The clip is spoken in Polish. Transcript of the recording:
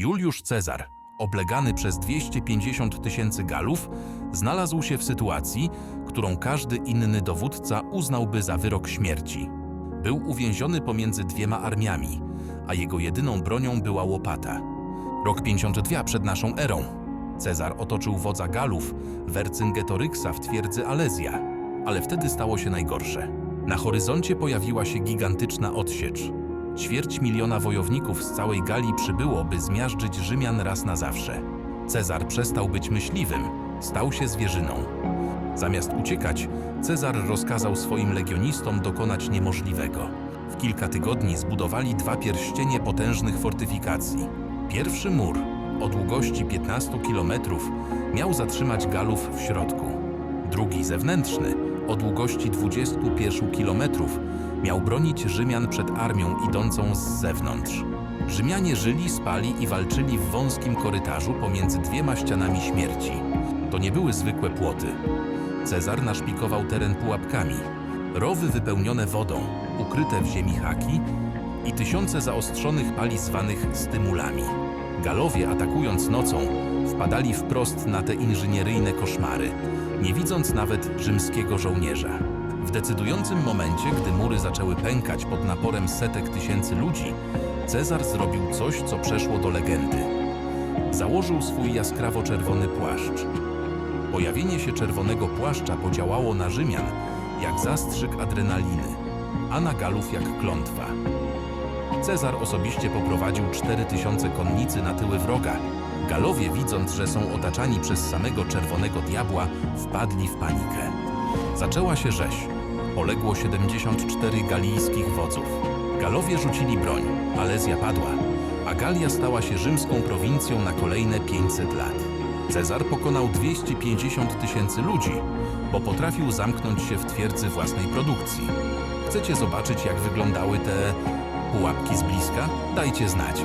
Juliusz Cezar, oblegany przez 250 tysięcy Galów, znalazł się w sytuacji, którą każdy inny dowódca uznałby za wyrok śmierci. Był uwięziony pomiędzy dwiema armiami, a jego jedyną bronią była łopata. Rok 52 przed naszą erą. Cezar otoczył wodza Galów, Wercyngetoryxa w twierdzy Alezja, ale wtedy stało się najgorsze. Na horyzoncie pojawiła się gigantyczna odsiecz. Ćwierć miliona wojowników z całej Galii przybyło, by zmiażdżyć Rzymian raz na zawsze. Cezar przestał być myśliwym, stał się zwierzyną. Zamiast uciekać, Cezar rozkazał swoim legionistom dokonać niemożliwego. W kilka tygodni zbudowali dwa pierścienie potężnych fortyfikacji. Pierwszy mur, o długości 15 kilometrów, miał zatrzymać Galów w środku. Drugi, zewnętrzny, o długości 21 kilometrów, miał bronić Rzymian przed armią idącą z zewnątrz. Rzymianie żyli, spali i walczyli w wąskim korytarzu pomiędzy dwiema ścianami śmierci. To nie były zwykłe płoty. Cezar naszpikował teren pułapkami, rowy wypełnione wodą, ukryte w ziemi haki i tysiące zaostrzonych pali zwanych stymulami. Galowie, atakując nocą, wpadali wprost na te inżynieryjne koszmary, nie widząc nawet rzymskiego żołnierza. W decydującym momencie, gdy mury zaczęły pękać pod naporem setek tysięcy ludzi, Cezar zrobił coś, co przeszło do legendy. Założył swój jaskrawo-czerwony płaszcz. Pojawienie się czerwonego płaszcza podziałało na Rzymian jak zastrzyk adrenaliny, a na Galów jak klątwa. Cezar osobiście poprowadził 4000 konnicy na tyły wroga. Galowie, widząc, że są otaczani przez samego czerwonego diabła, wpadli w panikę. Zaczęła się rzeź. Poległo 74 galijskich wodzów. Galowie rzucili broń, Alezja padła, a Galia stała się rzymską prowincją na kolejne 500 lat. Cezar pokonał 250 tysięcy ludzi, bo potrafił zamknąć się w twierdzy własnej produkcji. Chcecie zobaczyć, jak wyglądały te pułapki z bliska? Dajcie znać.